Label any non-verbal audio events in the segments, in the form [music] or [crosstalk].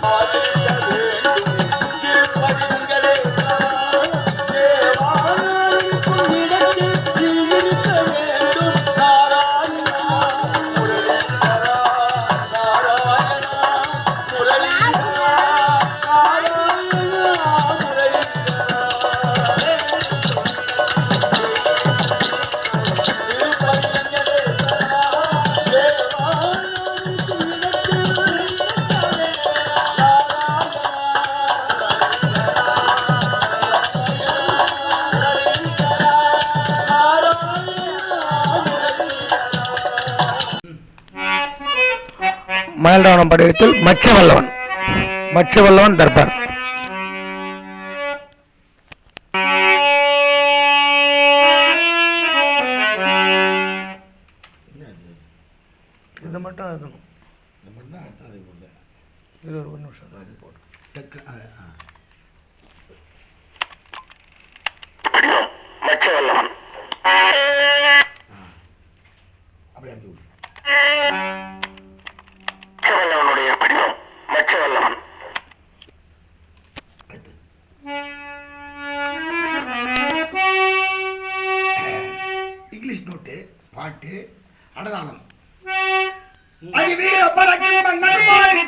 I'm மயில்ராவணம் படிவத்தில் மச்சவல்லவன். மச்சவல்லவன் தர்பார். இது மட்டும் இருக்கணும் இது ஒரு நிமிஷம். போட்டு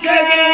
Yeah.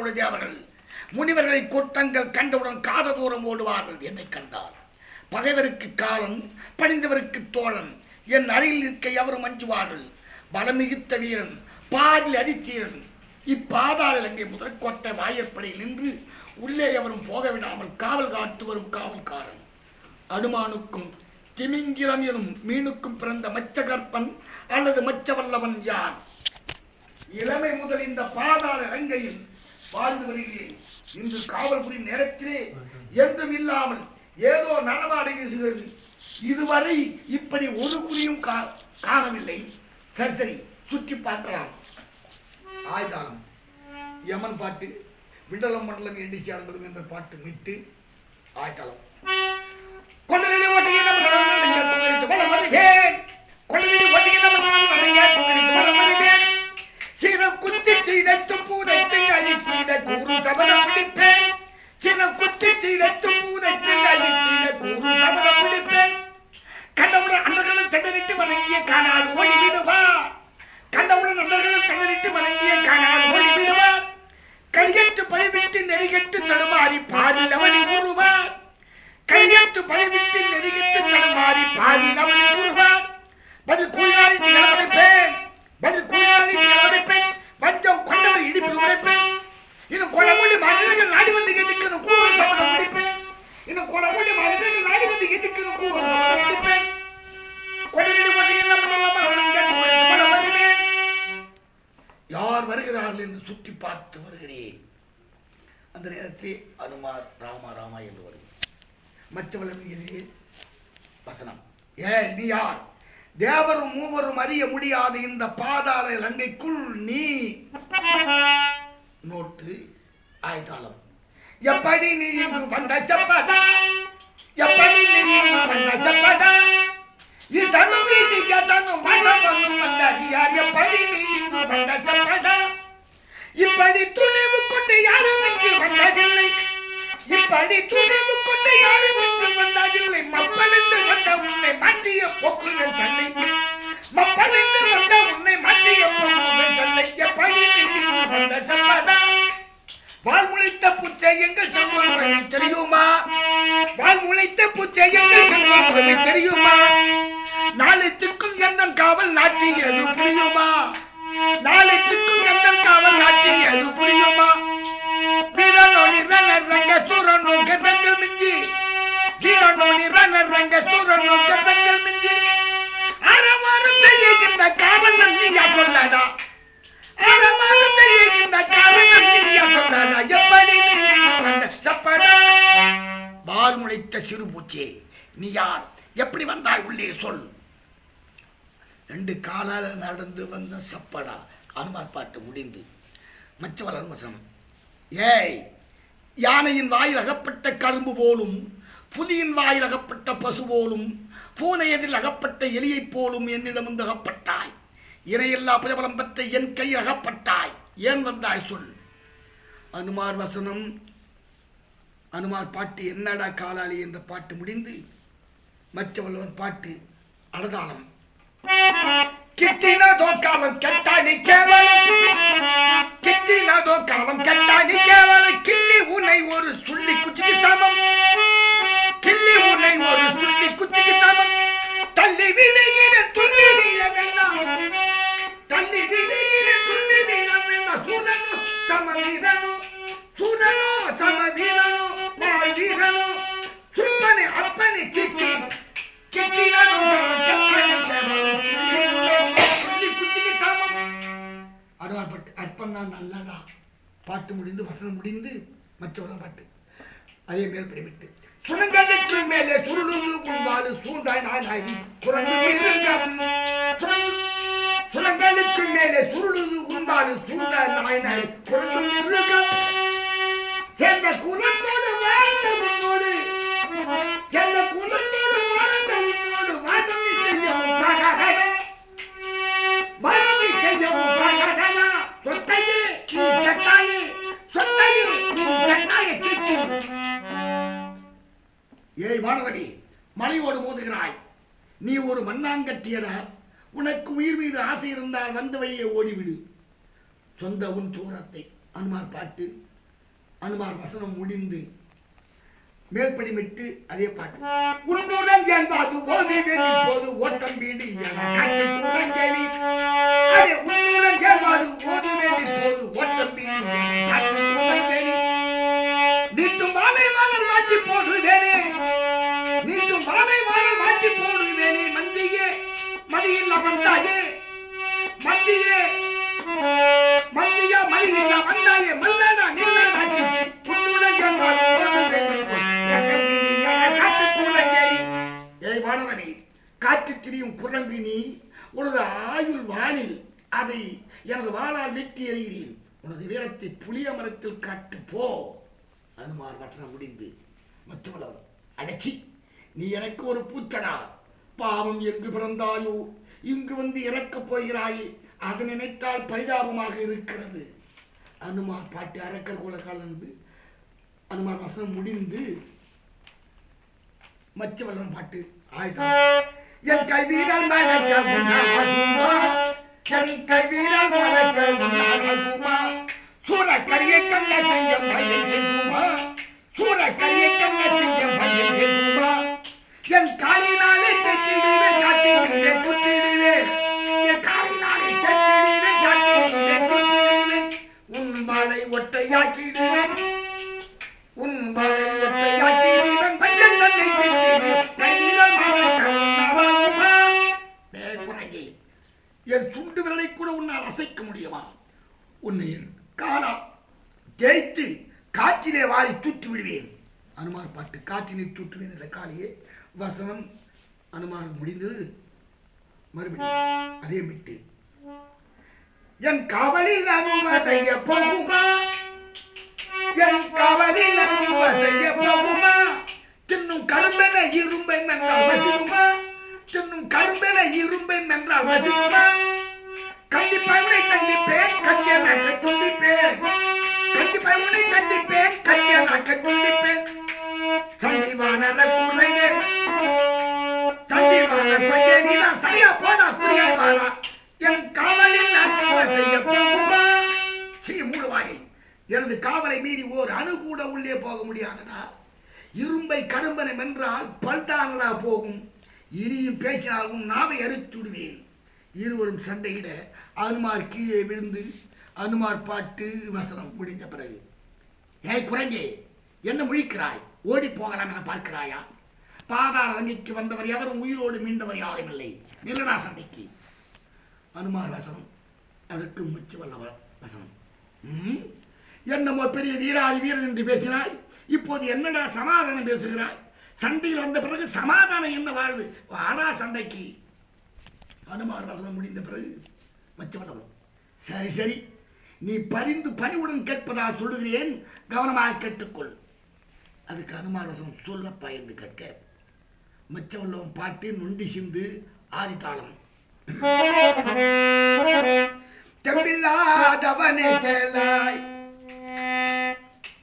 செய்வீர்கள் அவர்கள் தேவர்கள் முனிவர்களை கூட்டங்கள் கண்டவுடன் காத தூரம் ஓடுவார்கள் என்னை கண்டார் பகைவருக்கு காலம் பணிந்தவருக்கு தோழன் என் அருகில் இருக்க எவரும் அஞ்சுவார்கள். பலமிகுத்த வீரன் பாதில் அரித்தீரன். இப்பாதாள இலங்கை முதற்கொட்ட வாயற்படையில் நின்று உள்ளே எவரும் போக விடாமல் காவல் காத்து வரும் காவல்காரன். அனுமானுக்கும் திமிங்கிலம் எனும் மீனுக்கும் பிறந்த மச்சகற்பன் அல்லது மச்சவல்லவன் யார் இளமை முதல் இந்த பாதாள இலங்கையில் வாழ்ந்து வருகிறேன். இன்று காவல் புரியும் நேரத்திலே என்றும் இல்லாமல் ஏதோ நடமாடி வீசுகிறது. இதுவரை இப்படி ஒரு குறியும் கா- காணவில்லை. சரி சரி சுற்றி பார்க்கலாம். ஆய்தாளம் யமன் பாட்டு விண்டலம் மண்டலம் எண்டிச்சி ஆனந்தம் என்ற பாட்டு மிட்டு ஆய்தாளம் கொண்டலிலே ஓட்டுகிற மனம் அறிஞர் ஓட்டுகிற குத்தி செய்தும் சுற்றி பார்த்து வருகிறேன். அந்த நேரத்தில் அனுமார் ராமா ராமா என்று வரும் மற்றவளம் இது வசனம். ஏ நீ யார்? தேவரும் மூவரும் அறிய முடியாத இந்த பாதாள லங்கைக்குள் நீ நோட்டு ஆய்தாளம். எப்படி நீ இங்கு வந்த செப்படா? எப்படி நீ இங்கு வந்த செப்படா? இதனு வீதிக தனு வந்த வந்தறியா எப்படி நீ இங்கு வந்த செப்படா? இப்படி துணிவு கொண்டு யாரும் இங்கு வந்ததில்லை. இப்படி துணிவு கொண்டு யாரும் இங்கு வந்ததில்லை. மப்பளித்து வந்த உன்னை மாற்றிய போக்குகள் தன்னை. மப்பளித்து வந்த உன்னை மாற்றிய போக்குகள் தன்னை. எப்படி வந்த சம்பதா? வாழ்முளைத்த பூச்சை எங்கள் செல்வம் தெரியுமா? வாழ்முளைத்த பூச்சை எங்கள் செல்வம் தெரியுமா? நாளைத்துக்கும் எண்ணம் காவல் நாட்டியது புரியுமா? நாளைத்துக்கும் எண்ணம் காவல் நாட்டியது புரியுமா? வீரனோனி ரணர் ரங்க சூரனோ கதங்கள் மிஞ்சி. வீரனோனி ரணர் ரங்க சூரனோ கதங்கள் மிஞ்சி. அறவாரம் செய்கின்ற காவல் நீயா சொல்லடா அறவாரம் செய்கின்ற காவல் நீயா சொல்லடா எப்படி நீ வந்த முளைத்த சிறு பூச்சே நீ யார்? எப்படி வந்தாய் உள்ளே சொல். ரெண்டு காலால நடந்து வந்த சப்படா. அனுமார் பாட்டு முடிந்து. மச்சவர் வசனம் ஏய் யானையின் வாயில் அகப்பட்ட கரும்பு போலும் புலியின் வாயில் அகப்பட்ட பசு போலும் பூனை எதில் அகப்பட்ட எலியைப் போலும் என்னிடம் வந்து அகப்பட்டாய். இணையில்லா புஜபலம் பெற்ற என் கை அகப்பட்டாய். ஏன் வந்தாய் சொல். அனுமார் வசனம். அனுமார் பாட்டு என்னடா காலாளி என்ற பாட்டு முடிந்து மற்றவள்ளவர் பாட்டு அடதாளம். கிட்டினதோ காலம் கெட்டானி கேவலம் கிட்டினதோ காலம் கெட்டானி கேவலம் கிள்ளி உன்னை ஒரு சுள்ளி குச்சிக்கு சமம். கிள்ளி உன்னை ஒரு சுள்ளி குச்சிக்கு சமம். தள்ளி விடுகிற துள்ளி வீரமெல்லாம் தள்ளி பாட்டு முடிந்து வசனம் முடிந்து மற்றவர பாட்டு. அதே மேல் படிவிட்டு சுரங்களுக்கு மேலே சுருளுது உள்வாது சூண்டாய் நானாகி குரங்கு சுரங்கு- சுரங்களுக்கு மேலே சுருளுது உள்வாது சூண்டாய் நாய் குரங்கு சேர்ந்த குலத்தோடு ஏய் வானரடி மலையோடு மோதுகிறாய். நீ ஒரு மண்ணாங்கட்டியடா உனக்கு உயிர் மீது ஆசை இருந்தால் வந்த வழியே ஓடிவிடு. சொந்த உன் தூரத்தை அனுமார் பாட்டு. அனுமார் வசனம் முடிந்து மேல்படிமிட்டு அதே பாட்டு. உன்னுடன் சேர்ந்தாது போது ஓட்டம் வீடு உன்னுடன் சேர்ந்தாது போது ஓட்டம் வீடு மதியில் வந்தாயே மந்தியே மந்தியா மதியில்லா வந்தாயே மல்லடா நில்லடா சிச்சி உன்னுடன் என்றால் ஏய் வானவனே காற்று திரியும் குரங்கு நீ உனது ஆயுள் வானில் அதை எனது வாளால் வெட்டி எறிகிறேன். உனது வீரத்தை புளிய மரத்தில் காட்டு போ. அனுமார் வசனம் முடிந்து மற்றவளவர் அடைச்சி நீ எனக்கு ஒரு பூச்சடா பாவம் எங்கு பிறந்தாயோ இங்கு வந்து இறக்கப் போகிறாயே. அதை நினைத்தால் பரிதாபமாக இருக்கிறது. அனுமார் பாட்டு அரக்கர் குலகால் என்று அனுமார் வசனம் முடிந்து மச்ச வல்லன் பாட்டு ஆயிட்டான். என் கைவீரல் மறக்க என் கைவீரல் மறக்க முன்னாகுமா சூரக்கரியை கண்ண செய்ய பயங்குமா சூரக்கரியை கண்ண செய்ய என் காலினாலே மாலை உன் மலை தன்னை குரங்கி என் சுண்டு விரலை கூட உன்னால் அசைக்க முடியுமா உன்னை காலா தேய்த்து காற்றிலே வாரி தூற்றி விடுவேன் அனுமார் பாட்டு காற்றிலே தூற்றுவேன் என்ற காலையே வசனம் அனுமார் முடிந்தது மறுபடியும் அதே மிட்டு என் கவலில் அனும போகுமா என் கவலில் அனும செய்ய போகுமா? தின்னும் கரும்பென இரும்பை நன்றால் வசிக்குமா தின்னும் கரும்பென இரும்பை நன்றால் வசிக்குமா கண்டிப்பாய் உன்னை கண்டிப்பேன் கண்டியனாக்க துண்டிப்பேன். கண்டிப்பாய் உன்னை கண்டிப்பேன் கண்டியனாக்க துண்டிப்பேன். சண்டிவான குறையே சண்டிவான குறையே நீ தான் சரியா போனா புரியாதா? எனது காவலை மீறி ஓர் அணு கூட உள்ளே போக முடியாதடா இரும்பை கரும்பனை வென்றால் பல்தானடா போகும். இனியும் பேசினால் உன் நாவை அறுத்து விடுவேன் இருவரும் சண்டையிட அனுமார் கீழே விழுந்து அனுமார் பாட்டு வசனம் முடிந்த பிறகு ஏய் குரங்கே என்ன முழிக்கிறாய்? ஓடி போகலாம் என பார்க்கிறாயா? பாதாள வங்கிக்கு வந்தவர் எவரும் உயிரோடு மீண்டவர் யாரும் இல்லை. நில்லடா சண்டைக்கு. அனுமார் வசனம் அதற்கு முச்சு வல்லவர் வசனம். ம்? என்னமோ பெரிய வீராதி வீரன் என்று பேசினாய். இப்போது என்னடா சமாதானம் பேசுகிறாய்? சண்டையில் வந்த பிறகு சமாதானம் என்ன வாழ்வு? வாடா சண்டைக்கு. அனுமார் வசனம் முடிந்த பிறகு மச்சவல்லவன் சரி சரி. நீ பரிந்து பணிவுடன் கேட்பதா சொல்லுகிறேன். கவனமாக கேட்டுக்கொள். அதுக்கு அனுமார் வசனம் சொல்லப்பா என்று கேட்க மச்சவல்லவன் பாட்டு நொண்டி சிந்து ஆதித்தாளம். [laughs] தெம்பில்லாதவனே கேளாய்.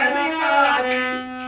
Hare Hare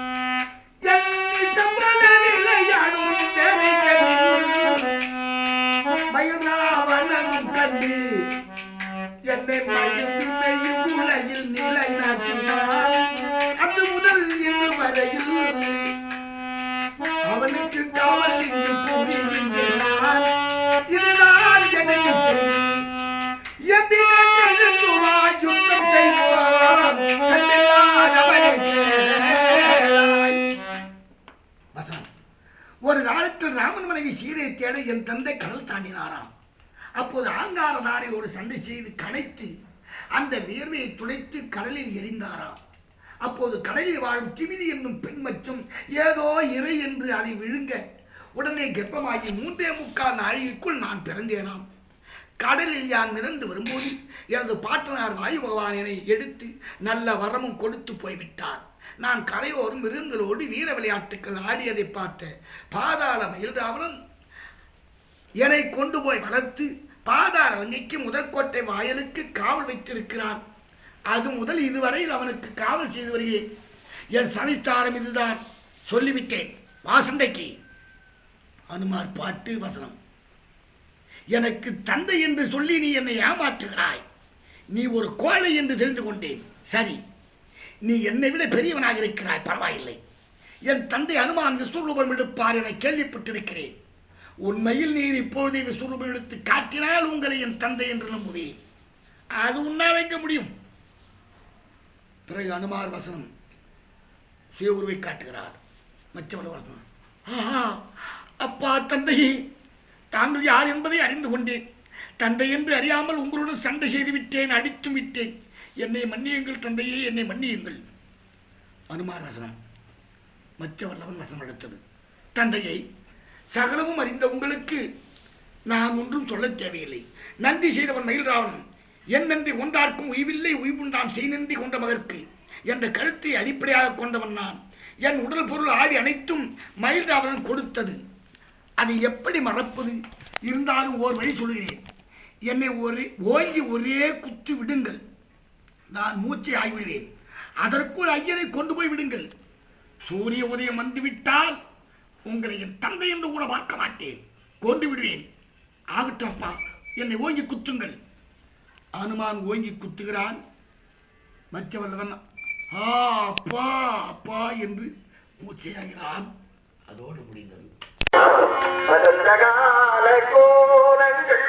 சீரை தேட என் தந்தை கடல் தாண்டினாராம். அப்போது ஆங்காரதாரையோடு சண்டை செய்து கனைத்து அந்த வியர்வையை துடைத்து கடலில் எறிந்தாராம் அப்போது கடலில் வாழும் திமிதி என்னும் பெண் மச்சம் ஏதோ இறை என்று அதை விழுங்க உடனே கர்ப்பமாகி மூன்றே முக்கால் நாழிகைக்குள் நான் பிறந்தேனாம். கடலில் யான் மிதந்து வரும்போது எனது பாட்டனார் வாயு பகவான் எடுத்து நல்ல வரமும் கொடுத்து போய்விட்டார். நான் கரையோரும் மிருங்களோடு வீர விளையாட்டுக்கள் ஆடியதை பார்த்த பாதாள மயில்ராவணன் என்னை கொண்டு போய் வளர்த்து பாதாள வங்கிக்கு முதற்கோட்டை வாயலுக்கு காவல் வைத்திருக்கிறான். அது முதல் இதுவரையில் அவனுக்கு காவல் செய்து வருகிறேன். என் சனிஸ்தானம் இதுதான். சொல்லிவிட்டேன். வாசண்டைக்கு அனுமார் பாட்டு வசனம். எனக்கு தந்தை என்று சொல்லி நீ என்னை ஏமாற்றுகிறாய். நீ ஒரு கோழை என்று தெரிந்து கொண்டேன். சரி. நீ என்னை விட பெரியவனாக இருக்கிறாய் பரவாயில்லை. என் தந்தை அனுமான் விஸ்வரூபம் எடுப்பார் என கேள்விப்பட்டிருக்கிறேன். உண்மையில் நீர் இப்பொழுதே விஸ்வரூபம் எடுத்து காட்டினால் உங்களை என் தந்தை என்று நம்புவேன். அது உன்னால் வைக்க முடியும். பிறகு அனுமார் வசனம் சுய உருவை காட்டுகிறார். மற்றவர் வசனம். ஆஹா அப்பா தந்தையே தாங்கள் யார் என்பதை அறிந்து கொண்டேன். தந்தை என்று அறியாமல் உங்களுடன் சண்டை செய்து விட்டேன் அடித்தும் விட்டேன். என்னை மன்னியுங்கள் தந்தையே என்னை மன்னியுங்கள். அனுமார் வசனம். மச்ச வல்லவன் வசனம் எடுத்தது. தந்தையை சகலமும் அறிந்த உங்களுக்கு நான் ஒன்றும் சொல்ல தேவையில்லை. நன்றி செய்தவன் மயில்ராவணன். என் நன்றி ஒன்றார்க்கும் உய்வில்லை உய்வுண்டான் செய் நன்றி கொண்ட மகற்கு. என்ற கருத்தை அடிப்படையாக கொண்டவன் நான். என் உடல் பொருள் ஆடி அனைத்தும் மயில்ராவணன் கொடுத்தது. அதை எப்படி மறப்பது? இருந்தாலும் ஓர் வழி சொல்கிறேன் என்னை ஒரே ஓங்கி ஒரே குத்து விடுங்கள். நான் மூச்சை ஆகிவிடுவேன் அதற்குள் ஐயனை கொண்டு போய் விடுங்கள். சூரிய உதயம் வந்துவிட்டால் உங்களை என் தந்தை என்று கூட பார்க்க மாட்டேன். கொண்டு விடுவேன். ஆகட்டும் அப்பா என்னை ஓங்கி குத்துங்கள். அனுமான் ஓங்கி குத்துகிறான். மச்ச ஆ அப்பா அப்பா என்று மூச்சையாகிறான். அதோடு முடிந்தது. கால கோலங்கள்